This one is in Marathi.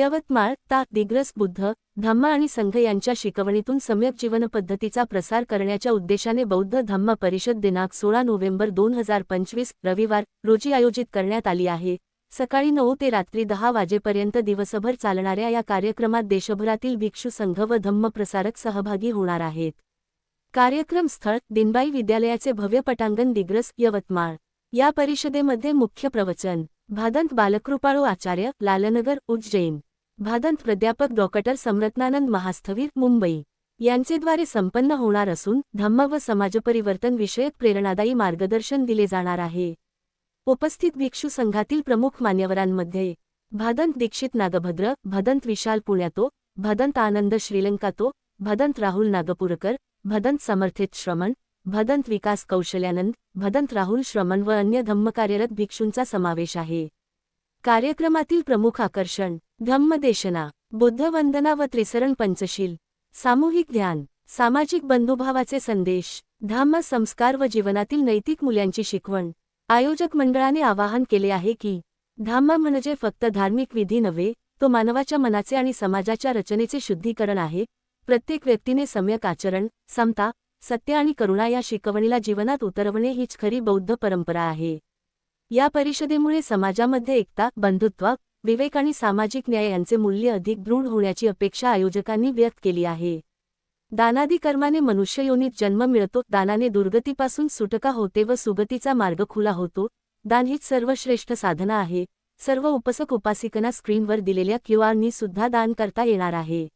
यवतमाळ ता दिग्रस बुद्ध धम्म आणि संघ यांच्या शिकवणीतून सम्यक जीवनपद्धतीचा प्रसार करण्याच्या उद्देशाने बौद्ध धम्म परिषद दिनांक सोळा नोव्हेंबर दोन हजार पंचवीस रविवार रोजी आयोजित करण्यात आली आहे. सकाळी नऊ ते रात्री दहा वाजेपर्यंत दिवसभर चालणाऱ्या या कार्यक्रमात देशभरातील भिक्षू संघ व धम्म प्रसारक सहभागी होणार आहेत. कार्यक्रम स्थळ दिनबाई विद्यालयाचे भव्य पटांगण दिग्रस यवतमाळ या परिषदेमध्ये मुख्य प्रवचन भादंत बालकृपाळू आचार्य लालनगर उज्जैन. भादंत प्राध्यापक डॉक्टर समरत्नानंद महास्थवीर मुंबई. यांचेद्वारे संपन्न होणार असून धम्म व समाजपरिवर्तन विषयक प्रेरणादायी मार्गदर्शन दिले जाणार आहे. उपस्थित भिक्षू संघातील प्रमुख मान्यवरांमध्ये भादंत दीक्षित नागभद्र भदंत विशाल पुण्यातो भदंत आनंद श्रीलंकातो भदंत राहुल नागपूरकर भदंत समर्थित श्रमण भदंत विकास कौशल्यानंद भदंत राहुल श्रमण व अन्य धम्मकार्यरत भिक्षूंचा समावेश आहे. कार्यक्रमातील प्रमुख आकर्षण धम्मदेशना बुद्धवंदना व त्रिसरण पंचशील सामूहिक ध्यान सामाजिक बंधुभावाचे संदेश धम्म संस्कार व जीवनातील नैतिक मूल्यांची शिकवण आयोजक मंडळाने आवाहन केले आहे की धम्म म्हणजे फक्त धार्मिक विधी नव्हे तो मानवाच्या मनाचे आणि समाजाच्या रचनेचे शुद्धीकरण आहे. प्रत्येक व्यक्तीने सम्यक आचरण समता सत्य आणि करुणा या शिकवणीला जीवनात उतरवणे हीच खरी बौद्ध परंपरा आहे. या परिषदेमुळे समाजामध्ये एकता बंधुत्व विवेक आणि सामाजिक न्याय यांचे मूल्य अधिक दृढ होण्याची अपेक्षा आयोजकांनी व्यक्त केली आहे. दानादी कर्माने मनुष्ययोनीत जन्म मिळतो दानाने दुर्गतीपासून सुटका होते व सुगतीचा मार्ग खुला होतो. दान हीच सर्वश्रेष्ठ साधना आहे. सर्व उपसक उपासिकांना स्क्रीनवर दिलेल्या क्यूआरनी सुद्धा दान करता येणार आहे.